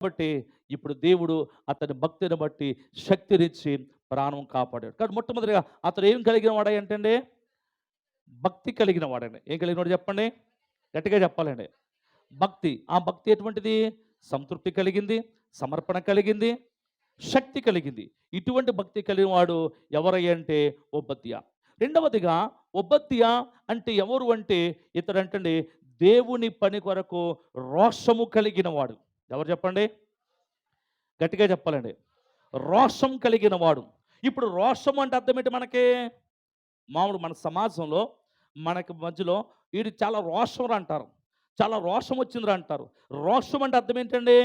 కాబట్టి ఇప్పుడు దేవుడు అతని భక్తిని బట్టి శక్తినిచ్చి ప్రాణం కాపాడాడు. కాబట్టి మొట్టమొదటిగా అతను ఏం కలిగిన వాడే ఏంటండి భక్తి కలిగిన వాడండి ఏం కలిగిన వాడు చెప్పండి? గట్టిగా చెప్పాలండి. భక్తి. ఆ భక్తి ఎటువంటిది? సంతృప్తి కలిగింది సమర్పణ కలిగింది శక్తి కలిగింది. ఇటువంటి భక్తి కలిగిన వాడు ఎవరయ్యంటే అంటే రెండవదిగా ఒబ్బద్య అంటే ఎవరు అంటే? ఇతడంటండి దేవుని పని కొరకు రోషము కలిగిన వాడు ఎవరు చెప్పండి? గట్టిగా చెప్పాలండి. రోషం కలిగిన వాడు. ఇప్పుడు రోషం అంటే అర్థం ఏంటి మనకి? మామూలు మన సమాజంలో మనకి మధ్యలో వీడు చాలా రోషం అంటారు. చాలా రోషం వచ్చిందిరా అంటారు. రోషం అంటే అర్థం ఏంటండి?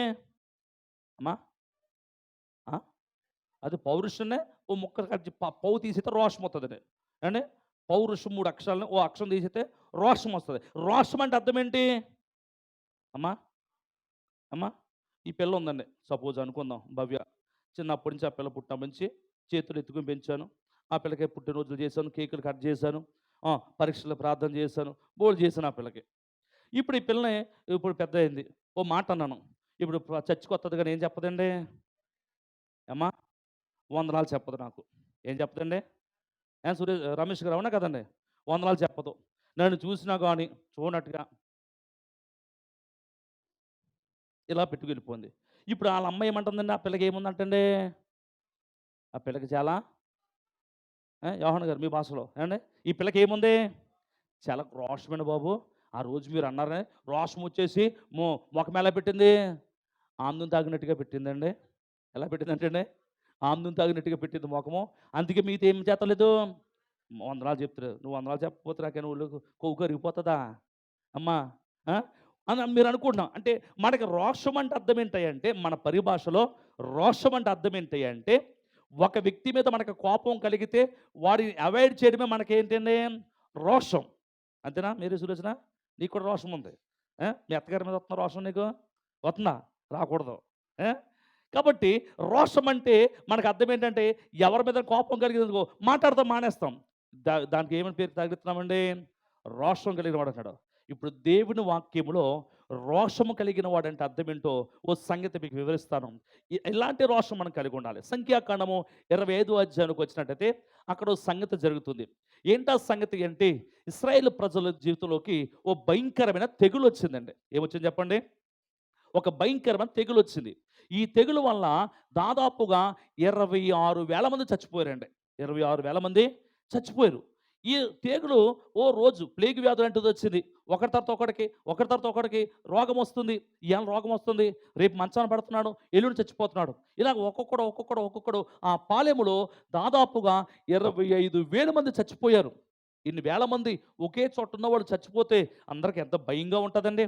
అమ్మా! అది పౌరుషనే ఓ ముక్క కట్టి పౌ తీసితే రోషం వస్తుంది అండి పౌరుషం మూడు అక్షరాలను ఓ అక్షరం తీసితే రోషం వస్తుంది. రోషం అంటే అర్థం ఏంటి? అమ్మా! అమ్మా! ఈ పిల్ల ఉందండి సపోజ్ అనుకుందాం. భవ్య చిన్నప్పటి నుంచి ఆ పిల్ల పుట్టినప్పటి నుంచి చేతులు ఎత్తుకుని పెంచాను. ఆ పిల్లకి పుట్టినరోజులు చేశాను. కేకులు కట్ చేశాను. పరీక్షలు ప్రార్థన చేశాను. బోల్ చేశాను ఆ పిల్లకి. ఇప్పుడు ఈ పిల్లని ఇప్పుడు పెద్ద అయింది ఓ మాట అన్నాను. ఇప్పుడు ప్ర- చర్చికి వస్తుంది కానీ ఏం చెప్పదండి? అమ్మా! వందనాలు చెప్పదు నాకు. ఏం చెప్పదండి? సురేష్ రమేష్ గారు అవునా కదండి? వందనాలు చెప్పదు. నన్ను చూసినా కానీ చూడనట్టుగా ఇలా పెట్టుకెళ్ళిపోయింది. ఇప్పుడు వాళ్ళ అమ్మ ఏమంటుందండి? ఆ పిల్లకి ఏముందంటండి? ఆ పిల్లకి చాలా. యోహన్ గారు మీ భాషలో ఏమండి? ఈ పిల్లకి ఏముంది? చాలా రోషమైన బాబు. ఆ రోజు మీరు అన్నారని రోషం వచ్చేసి మో మొఖం ఎలా పెట్టింది? ఆందం తాగినట్టుగా పెట్టిందండి. ఎలా పెట్టిందంటే ఆందం తాగినట్టుగా పెట్టింది ముఖము. అందుకే మీతో ఏం చేతలేదు వందనాలు చెప్తారు నువ్వు వందనాలు చెప్పకపోతే నాకైనా ఒళ్ళు కొవ్వు కరిగిపోతుందా? అమ్మా అని మీరు అనుకుంటున్నాం అంటే మనకి రోషం అంటే అర్థం ఏంటంటే మన పరిభాషలో రోషం అంటే అర్థం ఏంటంటే ఒక వ్యక్తి మీద మనకు కోపం కలిగితే వాడిని అవాయిడ్ చేయడమే మనకేంటండి? రోషం. అంతేనా? మీరు సులోచన నీకు కూడా రోషం ఉంది. మీ అత్తగారి మీద వస్తున్న రోషం నీకు? వస్తుందా? రాకూడదు. కాబట్టి రోషం అంటే మనకు అర్థం ఏంటంటే ఎవరి మీద కోపం కలిగిందో మాట్లాడతాం మానేస్తాం. దా దానికి ఏమని పేరు తగ్గుతున్నామండి రోషం కలిగిన వాడు అన్నాడు ఇప్పుడు దేవుని వాక్యములో రోషము కలిగిన వాడంటే అర్థం ఏంటో ఓ సంగతి మీకు వివరిస్తాను. ఎలాంటి ఇలాంటి రోషం మనం కలిగి ఉండాలి? సంఖ్యాకాండము ఇరవై ఐదు అధ్యాయానికి వచ్చినట్టయితే అక్కడ ఓ సంగతి జరుగుతుంది. ఏంటా సంగతి అంటే ఇస్రాయేల్ ప్రజల జీవితంలోకి ఓ భయంకరమైన తెగులు వచ్చిందండి. ఏమొచ్చింది చెప్పండి? ఒక భయంకరమైన తెగులు వచ్చింది. ఈ తెగులు వల్ల దాదాపుగా ఇరవై ఆరు వేల మంది చచ్చిపోయారండి. ఇరవై ఆరు వేల మంది చచ్చిపోయారు. ఈ తెగులు ఓ రోజు ప్లేగు వ్యాధి లాంటిది వచ్చింది. ఒకరి తర్వాత ఒకడికి ఒకరి తర్వాత ఒకడికి రోగం వస్తుంది. ఇవాళ రోగం వస్తుంది. రేపు మంచాన పడుతున్నాడు ఎల్లుండి చచ్చిపోతున్నాడు. ఇలాగ ఒక్కొక్కడు ఒక్కొక్కడు ఒక్కొక్కడు ఆ పాలెములో దాదాపుగా ఇరవై ఐదు వేల మంది చచ్చిపోయారు. ఇన్ని వేల మంది ఒకే చోట ఉన్నవాళ్ళు చచ్చిపోతే అందరికి ఎంత భయంగా ఉంటుందండి?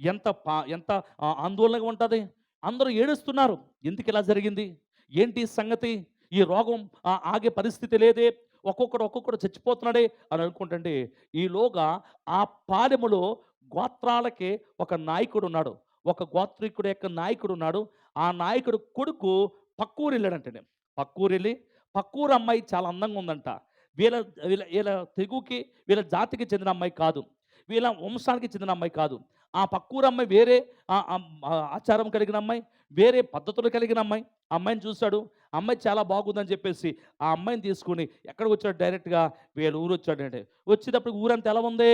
ఎంత పా ఎంత ఆందోళనగా ఉంటుంది? అందరూ ఏడుస్తున్నారు. ఎందుకు ఇలా జరిగింది? ఏంటి సంగతి? ఈ రోగం ఆగే పరిస్థితి లేదే. ఒక్కొక్కడు ఒక్కొక్కడు చచ్చిపోతున్నాడే అని అనుకుంటుంటే ఈలోగా ఆ పాలెములో గోత్రాలకి ఒక నాయకుడు ఉన్నాడు ఒక గోత్రికుడు యొక్క నాయకుడు ఉన్నాడు ఆ నాయకుడు కొడుకు పక్కూరు వెళ్ళాడంటే పక్కూరు వెళ్ళి పక్కూరు అమ్మాయి చాలా అందంగా ఉందంట. వీళ్ళ వీళ్ళ వీళ్ళ తెగుకి వీళ్ళ జాతికి చెందిన అమ్మాయి కాదు. వీళ్ళ వంశానికి చెందిన అమ్మాయి కాదు. ఆ పక్కూరు అమ్మాయి వేరే ఆ- ఆచారం కలిగిన అమ్మాయి వేరే పద్ధతులు కలిగిన అమ్మాయి. అమ్మాయిని చూశాడు అమ్మాయి చాలా బాగుందని చెప్పేసి ఆ అమ్మాయిని తీసుకుని ఎక్కడికి వచ్చాడు? డైరెక్ట్గా వీళ్ళ ఊరు వచ్చాడంటే వచ్చేటప్పుడు ఊరంతా ఎలా ఉంది?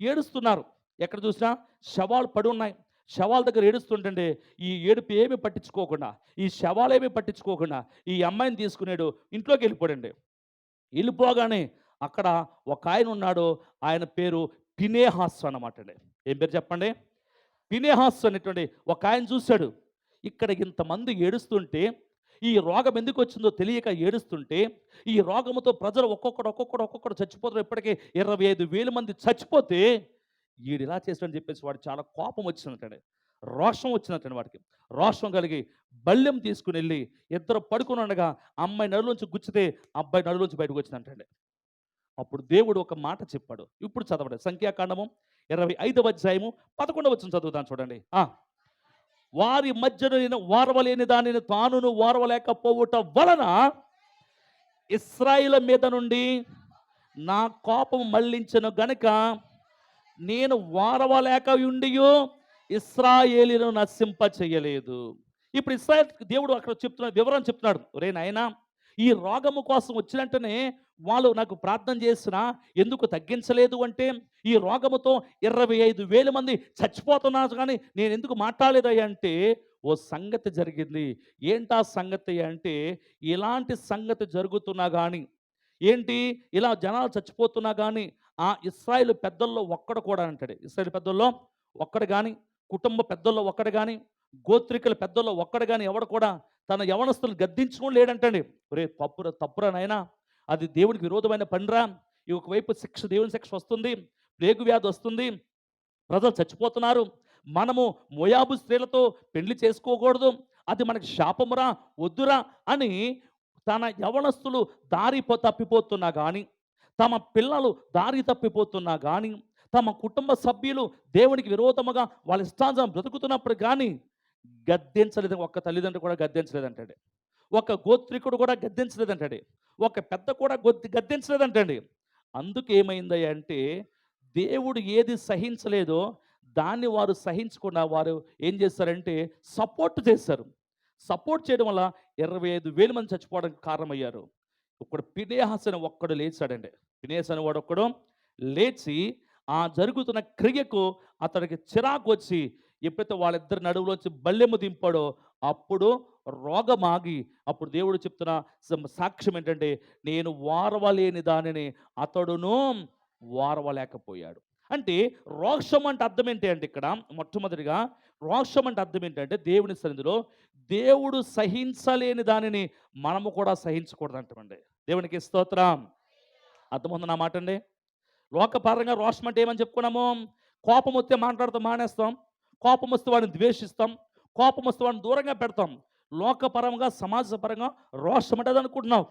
ఏడుస్తున్నారు. ఎక్కడ చూసినా శవాలు పడి ఉన్నాయి. శవాల దగ్గర ఏడుస్తుంటే ఈ ఏడుపు ఏమీ పట్టించుకోకుండా ఈ శవాలు ఏమీ పట్టించుకోకుండా ఈ అమ్మాయిని తీసుకునేడు ఇంట్లోకి వెళ్ళిపోడండి. వెళ్ళిపోగానే అక్కడ ఒక ఆయన ఉన్నాడు. ఆయన పేరు పినేహాస్ అన్నమాట అండి. ఏం పేరు చెప్పండి? పినేహాస్ అనేటువంటి ఒక ఆయన చూశాడు. ఇక్కడ ఇంతమంది ఏడుస్తుంటే ఈ రోగం ఎందుకు వచ్చిందో తెలియక ఏడుస్తుంటే ఈ రోగముతో ప్రజలు ఒక్కొక్కడు ఒక్కొక్కడు ఒక్కొక్కడు చచ్చిపోతారు. ఇప్పటికే ఇరవై ఐదు వేల మంది చచ్చిపోతే వీడు ఇలా చేశాడని చెప్పేసి వాడు చాలా కోపం వచ్చినట్టండి రోషం వచ్చినట్టండి వాడికి. రోషం కలిగి బల్యం తీసుకుని వెళ్ళి ఇద్దరు పడుకుని ఉండగా అమ్మాయి నడులోంచి గుచ్చితే అబ్బాయి నడులోంచి బయటకు వచ్చినట్టండి అప్పుడు దేవుడు ఒక మాట చెప్పాడు. ఇప్పుడు చదవండి. సంఖ్యాకాండము ఇరవై ఐదవ అధ్యాయము పదకొండవ వచ్చిన చదువుతాను చూడండి. వారి మధ్యను నేను వారవలేని దానిని తానును వారవలేకపోవుట వలన ఇస్రాయిల మీద నుండి నా కోపం మళ్ళించను గనుక నేను వారవలేక ఉండియో ఇస్రాయేలీను నశింప చేయలేదు ఇప్పుడు ఇస్రాయల్ దేవుడు అక్కడ చెప్తున్నాడు వివరం చెప్తున్నాడు. రే నాయనా ఈ రోగము కోసం వచ్చినట్టునే వాళ్ళు నాకు ప్రార్థన చేసినా ఎందుకు తగ్గించలేదు అంటే ఈ రోగముతో ఇరవై ఐదు వేల మంది చచ్చిపోతున్నారు కానీ నేను ఎందుకు మాట్లాడలేదయ్యా అంటే ఓ సంగతి జరిగింది. ఏంటా సంగతి అంటే ఇలాంటి సంగతి జరుగుతున్నా కానీ ఏంటి ఇలా జనాలు చచ్చిపోతున్నా కానీ ఆ ఇస్రాయిల్ పెద్దల్లో ఒక్కడు కూడా అంటాడు. ఇస్రాయిల్ పెద్దల్లో ఒక్కడు కానీ కుటుంబ పెద్దల్లో ఒక్కడు కానీ గోత్రికల పెద్దల్లో ఒక్కడు కానీ ఎవడు కూడా తన యవనస్తులు గద్దించుకొని లేడంటండి ఒరే తప్పుర తప్పురా నాయనా అది దేవునికి విరోధమైన పనిరా ఈ ఒకవైపు శిక్ష దేవుని శిక్ష వస్తుంది ప్లేగు వ్యాధి వస్తుంది ప్రజలు చచ్చిపోతున్నారు మనము మోయాబు స్త్రీలతో పెళ్ళి చేసుకోకూడదు అది మనకి శాపమురా వద్దురా అని తన యవనస్తులు దారి తప్పిపోతున్నా కానీ తమ పిల్లలు దారి తప్పిపోతున్నా కానీ తమ కుటుంబ సభ్యులు దేవునికి విరోధముగా వాళ్ళ ఇష్టాంతం బ్రతుకుతున్నప్పుడు కానీ గద్దించలేదు. ఒక్క తల్లిదండ్రులు కూడా గద్దించలేదంటండి. ఒక గోత్రికుడు కూడా గద్దించలేదంటండి. ఒక పెద్ద కూడా గొద్ది గద్దించలేదంటండి. అందుకు ఏమైంది అంటే దేవుడు ఏది సహించలేదో దాన్ని వారు సహించకుండా వారు ఏం చేస్తారంటే సపోర్ట్ చేశారు సపోర్ట్ చేయడం వల్ల ఇరవై ఐదు వేల మంది చచ్చిపోవడానికి కారణమయ్యారు. ఇప్పుడు పినేహస్ అని ఒక్కడు లేచాడండి. పినేహస్ అని వాడు ఒక్కడు లేచి ఆ జరుగుతున్న క్రియకు అతడికి చిరాకు వచ్చి ఎప్పుడైతే వాళ్ళిద్దరి నడువులోంచి బల్లెము దింపాడో అప్పుడు రోగమాగి అప్పుడు దేవుడు చెప్తున్న సాక్ష్యం ఏంటంటే నేను వారవలేని దానిని అతడును వారవలేకపోయాడు. అంటే రోషం అంటే అర్థం ఏంటి అంటే ఇక్కడ మొట్టమొదటిగా రోషం అంటే అర్థం ఏంటంటే దేవుని సన్నిధిలో దేవుడు సహించలేని దానిని మనము కూడా సహించకూడదు అంటామండి దేవునికి స్తోత్రం. అర్థమవుతుంది నా మాట అండి లోకపరంగా రోషం అంటే ఏమని చెప్పుకున్నాము? కోపం వస్తే మాట్లాడుతూ మానేస్తాం. కోపం వస్తే వాడిని ద్వేషిస్తాం కోపం వస్తే వాడిని దూరంగా పెడతాం. లోకపరంగా సమాజపరంగా రోషం అంటే అనుకుంటున్నావు అనుకుంటున్నాం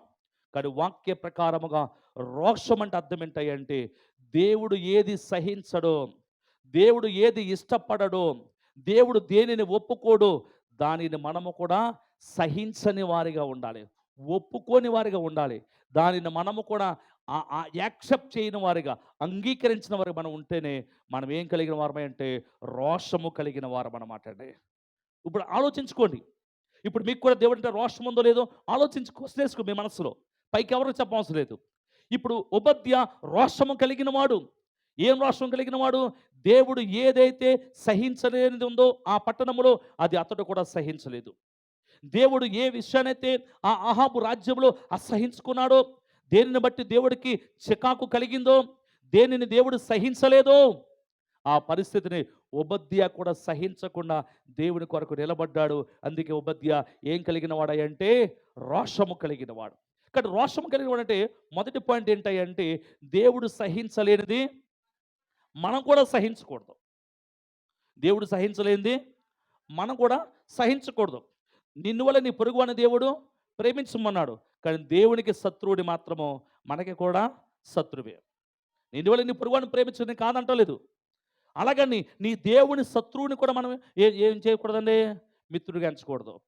కానీ వాక్య ప్రకారముగా రోషం అంటే అర్థం ఏంటంటే దేవుడు ఏది సహించడో దేవుడు ఏది ఇష్టపడడో దేవుడు దేనిని ఒప్పుకోడు దానిని మనము కూడా సహించని వారిగా ఉండాలి. ఒప్పుకోని వారిగా ఉండాలి. దానిని మనము కూడా యాక్సెప్ట్ చేయని వారిగా అంగీకరించిన వారు మనం ఉంటేనే మనం ఏం కలిగిన వారమే అంటే రోషము కలిగిన వారం అన్నమాట అండి. ఇప్పుడు ఆలోచించుకోండి. ఇప్పుడు మీకు కూడా దేవుడు అంటే రోషం ఉందో లేదో ఆలోచించు క్వశ్చన్ మీ మనసులో. పైకి ఎవరు చెప్పవలసిన లేదు. ఇప్పుడు ఉపద్య రోషము కలిగిన వాడు. ఏం రోషం కలిగిన వాడు? దేవుడు ఏదైతే సహించలేనిది ఉందో ఆ పట్టణములో అది అతడు కూడా సహించలేదు. దేవుడు ఏ విషయానైతే ఆ అహాబు రాజ్యంలో అసహించుకున్నాడో దేనిని బట్టి దేవుడికి చికాకు కలిగిందో దేనిని దేవుడు సహించలేదో ఆ పరిస్థితిని ఉపద్య కూడా సహించకుండా దేవుని కొరకు నిలబడ్డాడు. అందుకే ఉపద్య ఏం కలిగిన వాడంటే రోషము కలిగిన వాడు ఇక్కడ రోషము కలిగిన వాడంటే మొదటి పాయింట్ ఏంటంటే దేవుడు సహించలేనిది మనం కూడా సహించకూడదు. దేవుడు సహించలేనిది మనం కూడా సహించకూడదు. నిన్ను వల్ల నీ పొరుగు అని దేవుడు ప్రేమించమన్నాడు. కానీ దేవునికి శత్రువుని మాత్రము మనకి కూడా శత్రువే. నిన్ను వల్ల నీ పురుగుని ప్రేమించడం కాదంటలేదు. అలాగని నీ దేవుని శత్రువుని కూడా మనం ఏ ఏం చేయకూడదండి? మిత్రుడిగా ఎంచకూడదు.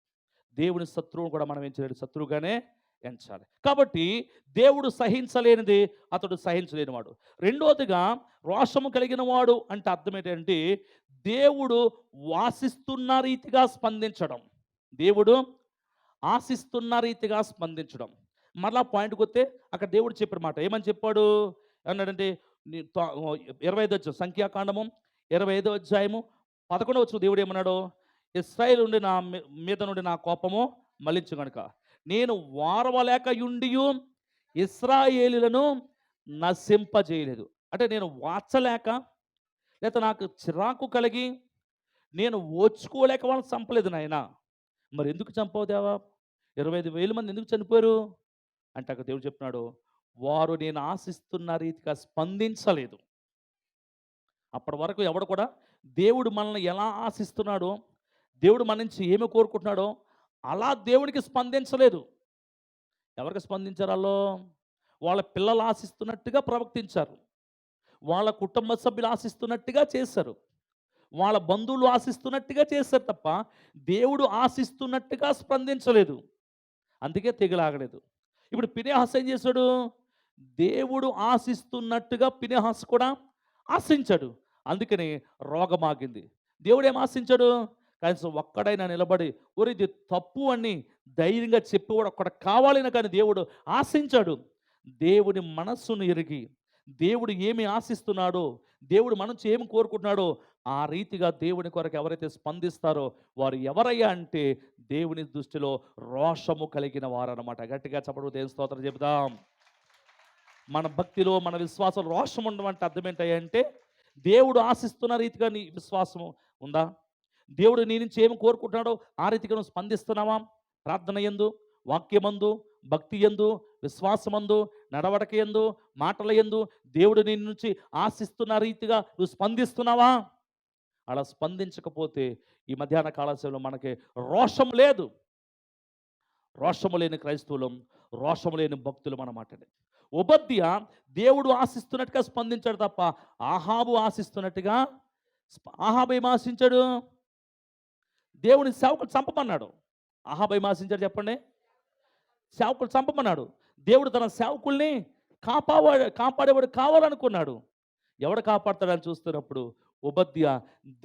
దేవుని శత్రువుని కూడా మనం ఏం చేయలేదు శత్రువుగానే ఎంచాలి. కాబట్టి దేవుడు సహించలేనిది అతడు సహించలేనివాడు. రెండవదిగా రోషము కలిగిన వాడు అంటే అర్థం ఏంటంటే దేవుడు వాసిస్తున్న రీతిగా స్పందించడం. దేవుడు ఆశిస్తున్న రీతిగా స్పందించడం. మరలా పాయింట్కి వస్తే అక్కడ దేవుడు చెప్పిన మాట. ఏమని చెప్పాడు? అన్నాడంటే ఇరవై ఐదు అధ్యాయం సంఖ్యాకాండము ఇరవై ఐదో అధ్యాయము పదకొండవ వచ్చిన దేవుడు ఏమన్నాడు? ఇస్రాయిల్ నుండి నా మీద నుండి నా కోపము మళ్ళించు కనుక నేను వారవలేక యుండియు ఇస్రాయేలులను నశింపజేయలేదు. అంటే నేను వాచలేక లేక నాకు చిరాకు కలిగి నేను ఓచుకోలేక వాళ్ళని చంపలేదు నాయన. మరి ఎందుకు చంపవు దేవా ఇరవై ఐదు వేల మంది ఎందుకు చనిపోయారు? అంటే అక్కడ దేవుడు చెప్తున్నాడు వారు నేను ఆశిస్తున్న రీతిగా స్పందించలేదు. అప్పటి వరకు ఎవడు కూడా దేవుడు మనల్ని ఎలా ఆశిస్తున్నాడో దేవుడు మన నుంచి ఏమి కోరుకుంటున్నాడో అలా దేవుడికి స్పందించలేదు. ఎవరికి స్పందించారు వాళ్ళు? వాళ్ళ పిల్లలు ఆశిస్తున్నట్టుగా ప్రవర్తించారు. వాళ్ళ కుటుంబ సభ్యులు ఆశిస్తున్నట్టుగా చేశారు. వాళ్ళ బంధువులు ఆశిస్తున్నట్టుగా చేశారు తప్ప దేవుడు ఆశిస్తున్నట్టుగా స్పందించలేదు. అందుకే తెగులాగలేదు. ఇప్పుడు పినేహాస్ ఏం చేశాడు? దేవుడు ఆశిస్తున్నట్టుగా పినేహాస్ కూడా ఆశించాడు. అందుకని రోగమాగింది. దేవుడు ఏం ఆశించాడు? కనీసం ఒక్కడైనా నిలబడి ఒరి ఇది తప్పు అని ధైర్యంగా చెప్పేవాడు ఒక్కడ కావాలని కానీ దేవుడు ఆశించాడు. దేవుని మనస్సును ఎరిగి దేవుడు ఏమి ఆశిస్తున్నాడో దేవుడు మన నుంచి ఏమి కోరుకుంటున్నాడో ఆ రీతిగా దేవుని కొరకు ఎవరైతే స్పందిస్తారో వారు ఎవరయ్యా అంటే దేవుని దృష్టిలో రోషము కలిగిన వారన్నమాట. గట్టిగా చెప్పడం దేవుని స్తోత్రం చెబుదాం. మన భక్తిలో మన విశ్వాసం రోషం ఉండడం అంటే అర్థం ఏంటంటే దేవుడు ఆశిస్తున్న రీతిగా నీ విశ్వాసము ఉందా? దేవుడు నీ నుంచి ఏమి కోరుకుంటున్నాడో ఆ రీతిగా నువ్వు స్పందిస్తున్నావా? ప్రార్థన ఎందు వాక్యమందు భక్తి ఎందు విశ్వాసమందు నడవడక ఎందు మాటల ఎందు దేవుడు నీ నుంచి ఆశిస్తున్న రీతిగా నువ్వు స్పందిస్తున్నావా? అలా స్పందించకపోతే ఈ మధ్యాహ్న కాలశంలో మనకి రోషం లేదు. రోషము లేని క్రైస్తవులం రోషము లేని భక్తులు అన్నమాట ఉపద్య దేవుడు ఆశిస్తున్నట్టుగా స్పందించాడు తప్ప ఆహాబు ఆశిస్తున్నట్టుగా స్ప- ఆహాబు ఏం ఆశించాడు? దేవుని సేవకుడు చంపమన్నాడు. ఆహాబు ఏం ఆశించాడు చెప్పండి? సేవకులు చంపమన్నాడు. దేవుడు తన సేవకుల్ని కాపాడ కాపాడేవాడు కావాలనుకున్నాడు. ఎవడు కాపాడతాడని చూస్తున్నప్పుడు ఉపద్య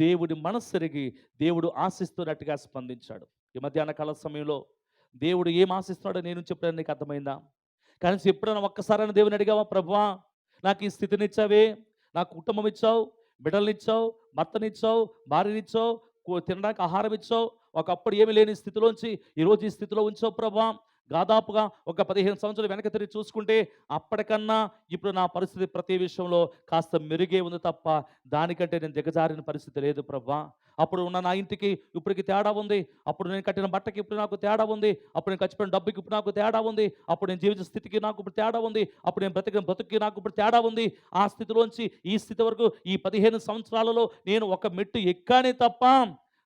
దేవుడి మనస్సరిగి దేవుడు ఆశిస్తున్నట్టుగా స్పందించాడు. ఈ మధ్యాహ్న కాల సమయంలో దేవుడు ఏం ఆశిస్తున్నాడో నేను చెప్పడం నీకు అర్థమైందా? కానీ ఎప్పుడైనా ఒక్కసారైనా దేవుని అడిగావా ప్రభువా నాకు ఈ స్థితిని ఇచ్చావే నాకు కుటుంబం ఇచ్చావు బిడ్డలనిచ్చావు భర్తనిచ్చావు భార్యనిచ్చావు తినడానికి ఆహారం ఇచ్చావు ఒకప్పుడు ఏమి లేని స్థితిలోంచి ఈరోజు ఈ స్థితిలో ఉంచావు ప్రభా దాదాపుగా ఒక పదిహేను సంవత్సరాలు వెనక తిరిగి చూసుకుంటే అప్పటికన్నా ఇప్పుడు నా పరిస్థితి ప్రతి విషయంలో కాస్త మెరుగే ఉంది తప్ప దానికంటే నేను దిగజారిన పరిస్థితి లేదు ప్రభా. అప్పుడు ఉన్న నా ఇంటికి ఇప్పటికి తేడా ఉంది. అప్పుడు నేను కట్టిన బట్టకి ఇప్పుడు నాకు తేడా ఉంది. అప్పుడు నేను ఖర్చుపెట్టిన డబ్బుకి ఇప్పుడు నాకు తేడా ఉంది. అప్పుడు నేను జీవిత స్థితికి నాకు ఇప్పుడు తేడా ఉంది. అప్పుడు నేను బ్రతికిన బ్రతుక్కి నాకు ఇప్పుడు తేడా ఉంది. ఆ స్థితిలోంచి ఈ స్థితి వరకు ఈ పదిహేను సంవత్సరాలలో నేను ఒక మెట్టు ఎక్కానే తప్ప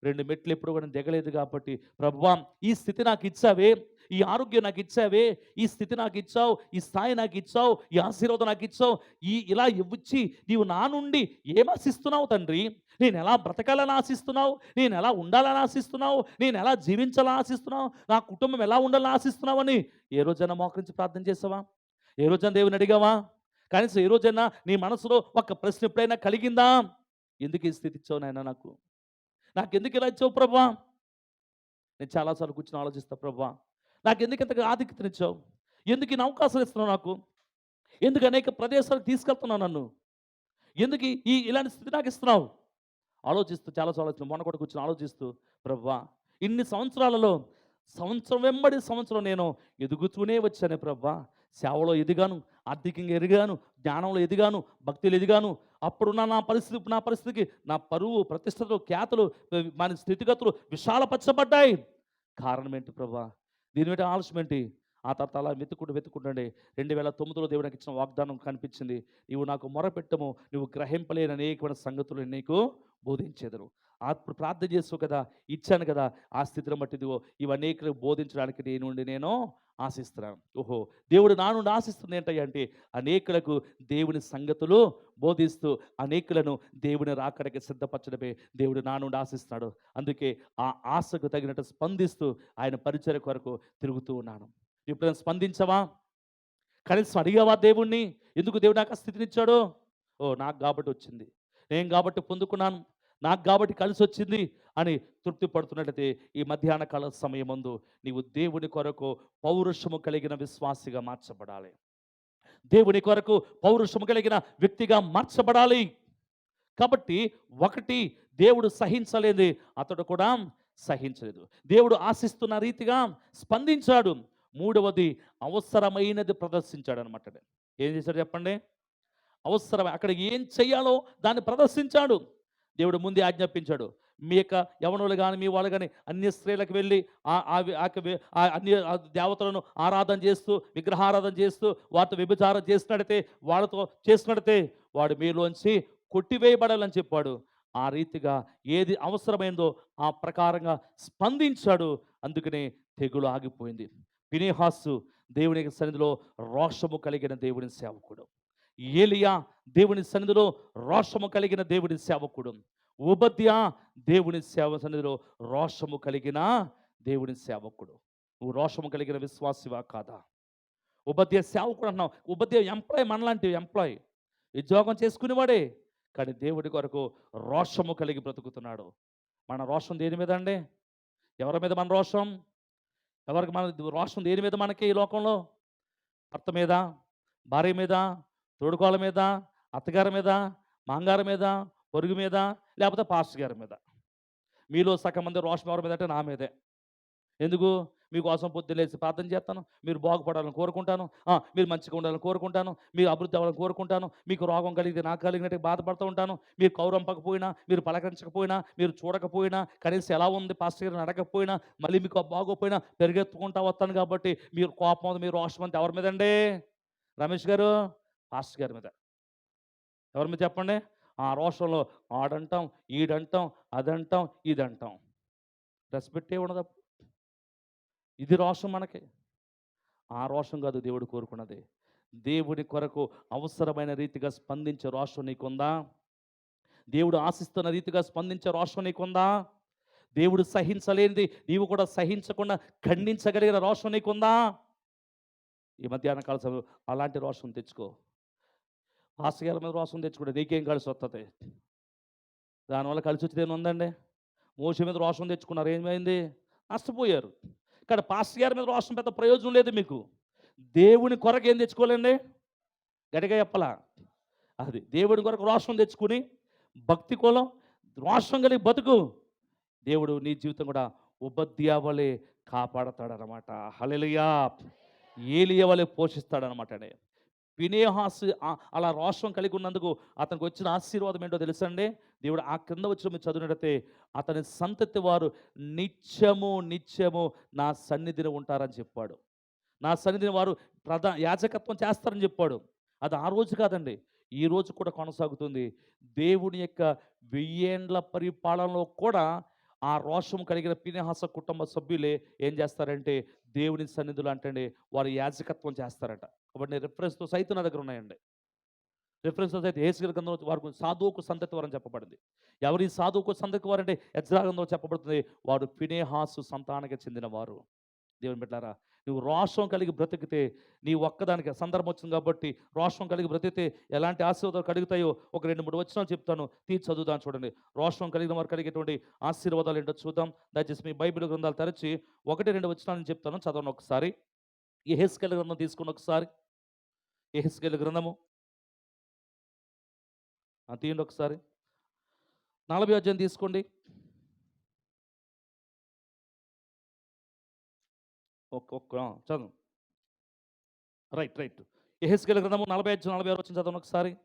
రెండు మెట్లు ఎప్పుడు కూడా దిగలేదు కాబట్టి ప్రభువా ఈ స్థితి నాకు ఇచ్చావే. ఈ ఆరోగ్యం నాకు ఇచ్చావే ఈ స్థితి నాకు ఇచ్చావు ఈ స్థాయి నాకు ఇచ్చావు ఈ ఆశీర్వాదం నాకు ఇచ్చావు ఈ ఇలా ఇవ్వచ్చి నీవు నా నుండి ఏం ఆశిస్తున్నావు తండ్రి? నేను ఎలా బ్రతకాలని ఆశిస్తున్నావు? నేను ఎలా ఉండాలని ఆశిస్తున్నావు? నేను ఎలా జీవించాలని ఆశిస్తున్నావు? నా కుటుంబం ఎలా ఉండాలని ఆశిస్తున్నావు అని ఏ రోజైనా మోకరించి ప్రార్థన చేసావా? ఏ రోజైనా దేవుని అడిగావా? కనీసం ఏ రోజైనా నీ మనసులో ఒక ప్రశ్న ఎప్పుడైనా కలిగిందా? ఎందుకు ఈ స్థితి ఇచ్చావు నాయన నాకు? నాకు ఎందుకు ఇలా ఇచ్చావు ప్రభా? నేను చాలాసార్లు కూర్చొని ఆలోచిస్తా ప్రభా నాకు ఎందుకు ఇంతగా ఆధిక్యతనిచ్చావు ఎందుకు ఇన్ని అవకాశాలు ఇస్తున్నావు నాకు? ఎందుకు అనేక ప్రదేశాలకు తీసుకెళ్తున్నావు నన్ను? ఎందుకు ఈ- ఇలాంటి స్థితి నాకు ఇస్తున్నావు? ఆలోచిస్తూ చాలా ఆలోచన మొన్న కూడా కూర్చొని ఆలోచిస్తూ ప్రభా ఇన్ని సంవత్సరాలలో సంవత్సరం వెంబడి సంవత్సరం నేను ఎదుగుతూనే వచ్చాను ప్రభా. సేవలో ఎదిగాను ఆర్థికంగా ఎదిగాను జ్ఞానంలో ఎదిగాను భక్తిలో ఎదిగాను. అప్పుడున్న నా పరిస్థితి ఇప్పుడు నా పరిస్థితికి నా పరువు ప్రతిష్టలు ఖ్యాతలు మన స్థితిగతులు విశాలపరచబడ్డాయి. కారణం ఏంటి ప్రభా? దీని మీద ఆలస్యం ఏంటి? ఆ తర్వాత అలా వెతుకుంటూ వెతుకుంటుండే రెండు వేల తొమ్మిదిలో దేవుడు నాకు ఇచ్చిన వాగ్దానం కనిపించింది. నీవు నాకు మొరపెట్టము నువ్వు గ్రహింపలేని అనేకమైన సంగతులు నీకు బోధించేదరు. అప్పుడు ప్రార్థన చేస్తావు కదా ఇచ్చాను కదా ఆ స్థితిని బట్టి ఇదిగో ఇవన్నీ బోధించడానికి నేను నేను ఆశిస్తున్నాను. ఓహో దేవుడు నా నుండి ఆశిస్తుంది ఏంటంటే అనేకులకు దేవుని సంగతులు బోధిస్తూ అనేకులను దేవుని రాకడికి సిద్ధపరచడమే దేవుడు నా నుండి ఆశిస్తున్నాడు. అందుకే ఆ ఆశకు తగినట్టు స్పందిస్తూ ఆయన పరిచయ కొరకు తిరుగుతూ ఉన్నాను. ఎప్పుడైనా స్పందించవా? కనీసం అడిగావా దేవుణ్ణి? ఎందుకు దేవుడు నాకు స్థితినిచ్చాడు ఓ నాకు కాబట్టి వచ్చింది. నేను కాబట్టి పొందుకున్నాను. నాకు కాబట్టి కలిసి వచ్చింది అని తృప్తి పడుతున్నట్లయితే ఈ మధ్యాహ్న కాల సమయమందు నీవు దేవుని కొరకు పౌరుషము కలిగిన విశ్వాసిగా మార్చబడాలి. దేవుని కొరకు పౌరుషము కలిగిన వ్యక్తిగా మార్చబడాలి. కాబట్టి ఒకటి దేవుడు సహించలేదు అతడు కూడా సహించలేదు. దేవుడు ఆశిస్తున్న రీతిగా స్పందించాడు. మూడవది అవసరమైనది ప్రదర్శించాడు అనమాట ఏం చేశాడు చెప్పండి? అవసరం అక్కడ ఏం చెయ్యాలో దాన్ని ప్రదర్శించాడు. దేవుడు ముందే ఆజ్ఞాపించాడు. మీ యొక్క యవనులు కానీ మీ వాళ్ళు కానీ అన్ని స్త్రీలకు వెళ్ళి ఆ ఆ దేవతలను ఆరాధన చేస్తూ విగ్రహారాధన చేస్తూ వారితో వ్యభిచారం చేసినడితే వాళ్ళతో చేసినడితే వాడు మీలోంచి కొట్టివేయబడాలని చెప్పాడు. ఆ రీతిగా ఏది అవసరమైందో ఆ ప్రకారంగా స్పందించాడు. అందుకనే తెగులు ఆగిపోయింది. పినేహాసు దేవుని సన్నిధిలో రోషము కలిగిన దేవుని సేవకుడు. ఏలియా దేవుని సన్నిధిలో రోషము కలిగిన దేవుని సేవకుడు. ఉపద్య దేవుని సేవ సన్నిధిలో రోషము కలిగిన దేవుని సేవకుడు. నువ్వు రోషము కలిగిన విశ్వాసివా కాదా? ఉపద్య సేవకుడు అంటున్నావు. ఉపద్య ఎంప్లాయ్ మనలాంటి ఎంప్లాయ్. ఉద్యోగం చేసుకునేవాడే కానీ దేవుడి కొరకు రోషము కలిగి బ్రతుకుతున్నాడు. మన రోషం దేని మీద అండి? ఎవరి మీద మన రోషం? ఎవరికి మన రోషం దేని మీద మనకి ఈ లోకంలో? భర్త మీద? భార్య మీద? తోడుకోళ్ళ మీద అత్తగారి మీద మాంగారి మీద పొరుగు మీద లేకపోతే పాస్టర్ గారి మీద. మీలో సగం మంది రోషం ఎవరి మీద అంటే నా మీదే. ఎందుకు? మీకోసం పొద్దున్న లేచి ప్రార్థన చేస్తాను మీరు బాగుపడాలని కోరుకుంటాను మీరు మంచిగా ఉండాలని కోరుకుంటాను మీరు అభివృద్ధి అవ్వాలని కోరుకుంటాను మీకు రోగం కలిగితే నాకు కలిగినట్టు బాధపడుతూ ఉంటాను మీరు కౌరంపకపోయినా మీరు పలకరించకపోయినా మీరు చూడకపోయినా కనీసం ఎలా ఉంది పాస్టర్ గారిని అడగకపోయినా మళ్ళీ మీకు బాగోపోయినా పెరిగెత్తుకుంటా వస్తాను కాబట్టి మీరు కోపం మీరు రోషం అంతా ఎవరి మీద అండి రమేష్ గారు? పాస్టర్ గారి మీద. ఎవరి మీద చెప్పండి? ఆ రోషంలో ఆడంటాం ఈడంటాం అదంటాం ఇదంటాం. రెస్పెక్ట్ ఉండదు ఇది రోషం మనకి. ఆ రోషం కాదు దేవుడు కోరుకున్నది. దేవుని కొరకు అవసరమైన రీతిగా స్పందించే రోషం నీకుందా? దేవుడు ఆశిస్తున్న రీతిగా స్పందించే రోషం నీకుందా? దేవుడు సహించలేనిది నీవు కూడా సహించకుండా ఖండించగలిగిన రోషం నీకుందా? ఈ మధ్యాహ్న కాల సమయం అలాంటి రోషం తెచ్చుకో. ఆశయాల మీద రోషం తెచ్చుకుంటే నీకేం కలిసి వస్తుంది దానివల్ల కలిసి వచ్చేది ఉందండి? మోస మీద రోషం తెచ్చుకున్నారు ఏమైంది? నష్టపోయారు. ఇక్కడ పాస్టర్ గారి మీద రోషం పెద్ద ప్రయోజనం లేదు మీకు. దేవుని కొరకు ఏం తెచ్చుకోలేండి గడిగా చెప్పలా? అది దేవుడి కొరకు రోషం తెచ్చుకుని భక్తి కులం రోషం కలిగి బతుకు. దేవుడు నీ జీవితం కూడా ఉపద్యావలే కాపాడతాడనమాట హలెలియా ఏలియ వలె పోషిస్తాడనమాట వినేహాసు అలా రోషం కలిగి ఉన్నందుకు అతనికి వచ్చిన ఆశీర్వాదం ఏంటో తెలుసండి దేవుడు ఆ కింద వచ్చిన మీరు చదివినట్టయితే అతని సంతతి వారు నిత్యము నిత్యము నా సన్నిధిని ఉంటారని చెప్పాడు. నా సన్నిధిని వారు ప్రధా యాజకత్వం చేస్తారని చెప్పాడు. అది ఆ రోజు కాదండి. ఈ రోజు కూడా కొనసాగుతుంది. దేవుని యొక్క వెయ్యేండ్ల పరిపాలనలో కూడా ఆ రోషం కలిగిన పినేహాస కుటుంబ సభ్యులే ఏం చేస్తారంటే దేవుని సన్నిధులు అంటే వారు యాజకత్వం చేస్తారట. కాబట్టి రిఫరెన్స్తో సైతం నా దగ్గర ఉన్నాయండి. రిఫరెన్స్తో అయితే ఏసుగిరి గ్రంథంలో వారు సాధువుకు సంతతి వారని చెప్పబడింది. ఎవరి సాధువుకు సంతతి వారంటే యజ్రా చెప్పబడుతుంది. వారు పినేహాసు సంతానానికి చెందిన వారు దేవుని బిడ్డారా నువ్వు రోషం కలిగి బ్రతికితే నీ ఒక్కదానికి సందర్భం వచ్చింది కాబట్టి రోషం కలిగి బ్రతికితే ఎలాంటి ఆశీర్వాదాలు కలుగుతాయో ఒక రెండు మూడు వచ్చినా చెప్తాను. తీర్చి చదువుదాం చూడండి. రోషం కలిగిన వారు కలిగేటువంటి ఆశీర్వాదాలు ఏంటో చూద్దాం. దయచేసి మీ బైబిల్ గ్రంథాలు తెరచి ఒకటి రెండు వచ్చినాలని చెప్తాను. చదవను ఒకసారి. ఎహెస్కెల్ గ్రంథం తీసుకుని ఒకసారి. ఎహెస్కెల్ గ్రంథము. తీయండి ఒకసారి. నలభై అధ్యాయం తీసుకోండి. ఒక్క ఒక్క చదువు. Right right. ఎహెస్కెల్ గ్రంథము నలభై అధ్యయం నలభై ఆరు వచ్చిన చదవను ఒకసారి.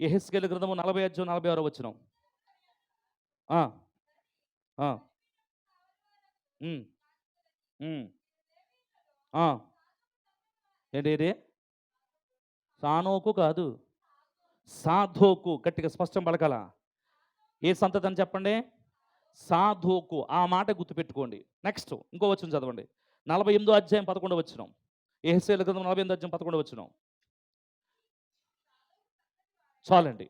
ఎహెస్కెల్ గ్రంథము నలభై అధ్యయం నలభై ఆరు వచ్చిన. ఏంటి ఏంటి? సానోకు కాదు. సాధోకు. గట్టిగా స్పష్టం పలకాల. ఏ సంతతి అని చెప్పండి? సాధోకు. ఆ మాట గుర్తుపెట్టుకోండి. నెక్స్ట్ ఇంకో వచ్చిన చదవండి. నలభై ఎనిమిదో అధ్యాయం పదకొండు వచ్చినం ఏహెస్ఏల గ్రంథం నలభై ఎనిమిది అధ్యాయం పదకొండు వచ్చిన చాలండి.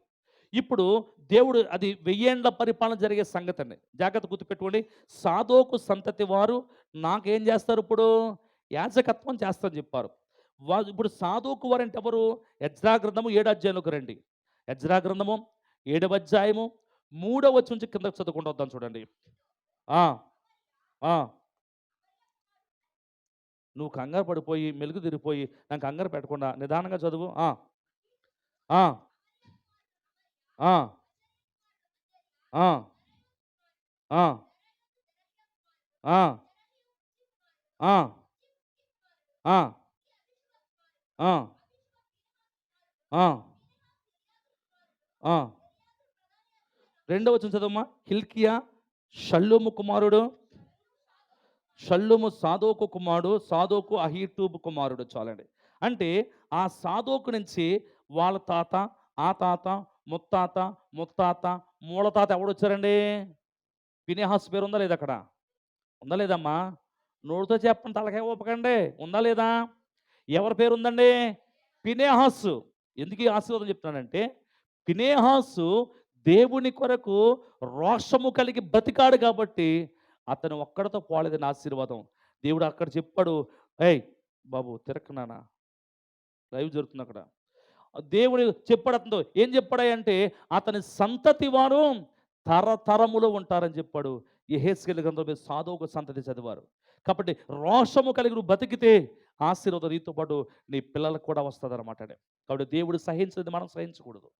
ఇప్పుడు దేవుడు అది వెయ్యేండ్ల పరిపాలన జరిగే సంగతి అండి జాగ్రత్త గుర్తుపెట్టుకోండి. సాధోకు సంతతి వారు నాకేం చేస్తారు ఇప్పుడు? యాజకత్వం చేస్తారని చెప్పారు. వా ఇప్పుడు సాధువుకు వారంటే ఎవరు? యజ్రా గ్రంథము ఏడు అధ్యాయంలోకి రండి. యజ్రా గ్రంథము ఏడవ అధ్యాయము మూడవ వచ్చి నుంచి కిందకు చదువుకుంటూ వద్దాం చూడండి. నువ్వు కంగారు పడిపోయి మెలుగు తిరిగిపోయి నాకు కంగారు పెట్టకుండా నిదానంగా చదువు రెండవ వచ్చిన హిల్కియా షల్లుము కుమారుడు షల్లుము సాదోకు కుమారుడు సాదోకు అహీటూబు కుమారుడు చాలండి. అంటే ఆ సాదోకు నుంచి వాళ్ళ తాత ఆ తాత ముత్తాత ముత్తాత మూల తాత ఎవడు వచ్చారండి పినేహాస్ పేరు ఉందా లేదా అక్కడ? ఉందా లేదమ్మా? నోటితో చెప్పండి తలకాయ ఊపకండి. ఉందా లేదా? ఎవరి పేరు ఉందండి? పినేహాసు ఎందుకు ఈ ఆశీర్వాదం చెప్తున్నానంటే పినేహాసు దేవుని కొరకు రోషము కలిగి బతికాడు కాబట్టి అతను ఒక్కడితో పోలేదని ఆశీర్వాదం. దేవుడు అక్కడ చెప్పాడు ఏయ్ బాబు తిరక్కనానా లైవ్ జరుగుతుంది అక్కడ. దేవుడు చెప్పాడు అతనితో ఏం చెప్పాడంటే అతని సంతతి వారు తరతరములు ఉంటారని చెప్పాడు. ఎహెస్కెల్ గ్రంథం మీద సాధువుకు సంతతి చదివారు. కాబట్టి రోషము కలిగి నువ్వు బతికితే ఆశీర్వాదం నీతో పాటు నీ పిల్లలకు కూడా వస్తుంది అనమాట కాబట్టి దేవుడు సహించినది మనం సహించకూడదు.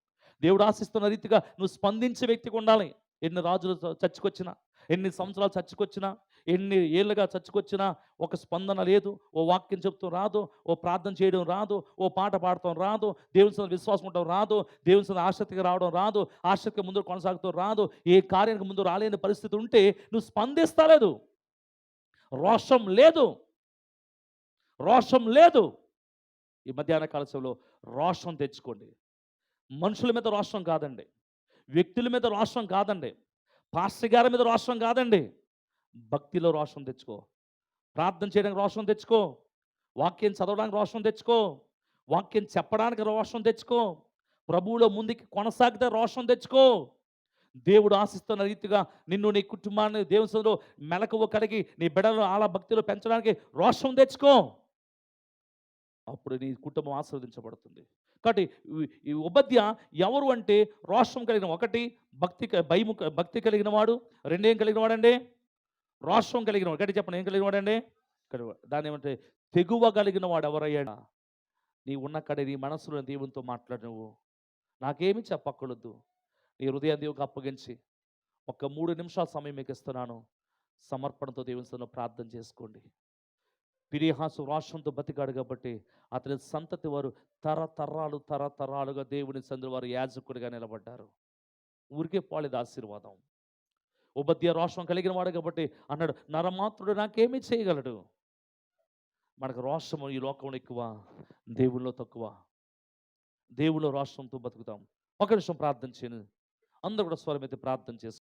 దేవుడు ఆశిస్తున్న రీతిగా నువ్వు స్పందించే వ్యక్తిగా ఉండాలి. ఎన్ని రాజులు చచ్చుకొచ్చినా. ఎన్ని సంవత్సరాలు చచ్చుకొచ్చినా ఎన్ని ఏళ్ళుగా చచ్చుకొచ్చినా ఒక స్పందన లేదు ఓ వాక్యం చెప్తూ రాదు ఓ ప్రార్థన చేయడం రాదు ఓ పాట పాడటం రాదు దేవుని సందు విశ్వాసం ఉండడం రాదు దేవుని సందు ఆసక్తిగా రావడం రాదు ఆసక్తిగా ముందు కొనసాగుతూ రాదు ఏ కార్యానికి ముందు రాలేని పరిస్థితి ఉంటే నువ్వు స్పందిస్తలేదు రోషం లేదు. రోషం లేదు. ఈ మధ్యాహ్న కాలశంలో రోషం తెచ్చుకోండి. మనుషుల మీద రోషం కాదండి. వ్యక్తుల మీద రోషం కాదండి. పాస్టర్ గారి మీద రోషం కాదండి. భక్తిలో రోషం తెచ్చుకో. ప్రార్థన చేయడానికి రోషం తెచ్చుకో. వాక్యం చదవడానికి రోషం తెచ్చుకో. వాక్యం చెప్పడానికి రోషం తెచ్చుకో. ప్రభువులో ముందుకి కొనసాగితే రోషం తెచ్చుకో. దేవుడు ఆశిస్తున్న రీతిగా నిన్ను నీ కుటుంబాన్ని దేవుని మెలకువ కలిగి నీ బిడ్డలు అలా భక్తిలో పెంచడానికి రోషం తెచ్చుకో. అప్పుడు నీ కుటుంబం ఆస్వాదించబడుతుంది కాబట్టి ఈ- ఉపద్య ఎవరు అంటే రోషం కలిగిన ఒకటి భక్తి భయము భక్తి కలిగిన వాడు. రెండేం కలిగిన వాడండి? రోషం కలిగిన వాడు. గట్టి చెప్పండి ఏం కలిగిన వాడండి? దాని ఏమంటే తెగువ కలిగిన వాడు ఎవరయ్యాడా? నీ ఉన్న కడ నీ మనసులో దేవునితో మాట్లాడు నువ్వు. నాకేమి చెప్పకూడదు నీ హృదయం దేవునికి అప్పగించి ఒక మూడు నిమిషాల సమయం మీకు ఇస్తున్నాను. సమర్పణతో దేవునితో ప్రార్థన చేసుకోండి. పిరిహాసు రాష్ట్రంతో బతికాడు కాబట్టి అతని సంతతి వారు తరతరాలు తరతరాలుగా దేవుని సందులో వారు యాజకుడిగా నిలబడ్డారు. ఊరికే పోలేదు ఆశీర్వాదం. ఉపద్య రోషం కలిగిన వాడు కాబట్టి అన్నాడు నరమాత్రుడు నాకేమీ చేయగలడు. మనకు రోషము ఈ లోకంలో ఎక్కువ దేవుల్లో తక్కువ. దేవుళ్ళు రాష్ట్రంతో బతుకుతాం. ఒక నిమిషం ప్రార్థన చేయను అందరూ కూడా స్వరమైతే ప్రార్థన చేసు